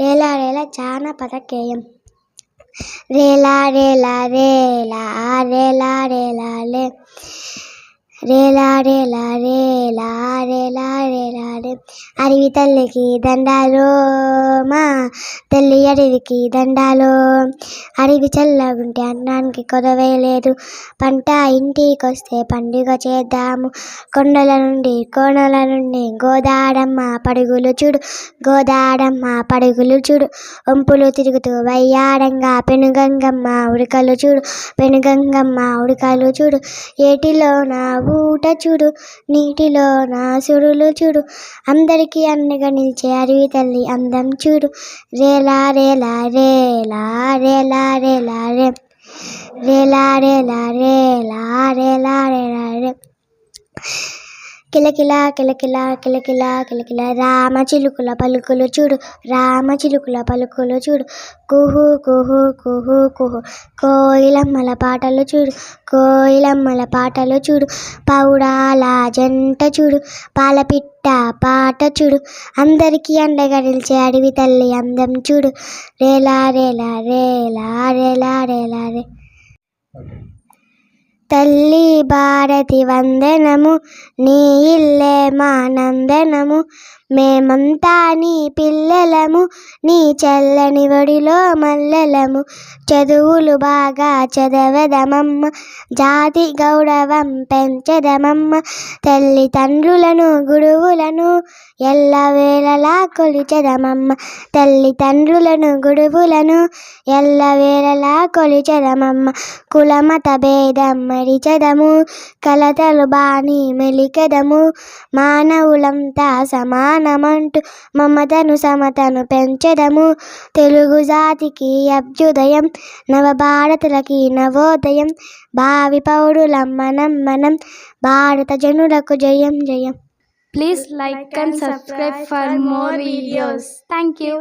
రేలా రేలా జానపద గేయం రేలా రేలా రేలా రేలా రేలా లే రేలా రేలా రేలా రేలా రేలా రే అడవి తల్లికి దండాలు మా తల్లి అడవికి దండాలు. అడవి చల్లగుంటే అన్నానికి కొదవే లేదు. పంట ఇంటికొస్తే పండుగ చేద్దాము. కొండల నుండి కోణల నుండి గోదాడమ్మ పడుగులు చూడు. గోదాడమ్మ పడుగులు చూడు. ఒంపులు తిరుగుతూ వయ్యాడంగా పెనుగంగమ్మ ఉడకలు చూడు. పెనుగంగమ్మ ఉడకలు చూడు. ఏటిలో నా ఊట చూడు. నీటిలో నా సుడులు చూడు. అందరికి అండగా నిలిచే అరివి తల్లి అందం చూడు. రేలా రేలా రేలా రేలా రేలా రే రేలా రేలా రేలా రేలా రేలా రే. కిలకిల కిలకిల కిలకిల కిలకిల రామ చిలుకుల పలుకులు చూడు రామ చిలుకుల పలుకులు చూడు. కుహు కుహు కుహు కుహు. కోయిలమ్మల పాటలు చూడు కోయిలమ్మల పాటలు చూడు. పౌడాల జంట చూడు పాలపిట్ట పాట చూడు. అందరికీ అండగా నిలిచే అడవి తల్లి అందం చూడు. రేలా రేలా రేలా రేలా రేలా రే. తల్లి భారతి వందనము నీ ఇల్లే మానందనము మేమంతా నీ పిల్లలము నీ చల్లని ఒడిలో మల్లెలము. చదువులు బాగా చదవదమమ్మ జాతి గౌరవం పెంచదమమ్మ. తల్లిదండ్రులను గురువులను ఎల్లవేళలా కొలిచదమమ్మ. తల్లిదండ్రులను గురువులను ఎల్లవేళలా కొలిచదమమ్మ. కులమత భేదం మరిచదము కలతలు బాణి మెలికెదము. మానవులంతా సమానమంటూ మమతను సమతను పెంచెదము. తెలుగు జాతికి అభ్యుదయం నవభారతులకి నవోదయం. భావి పౌరులం మనం మనం భారత జనులకు జయం జయం. Please like and subscribe for more videos thank you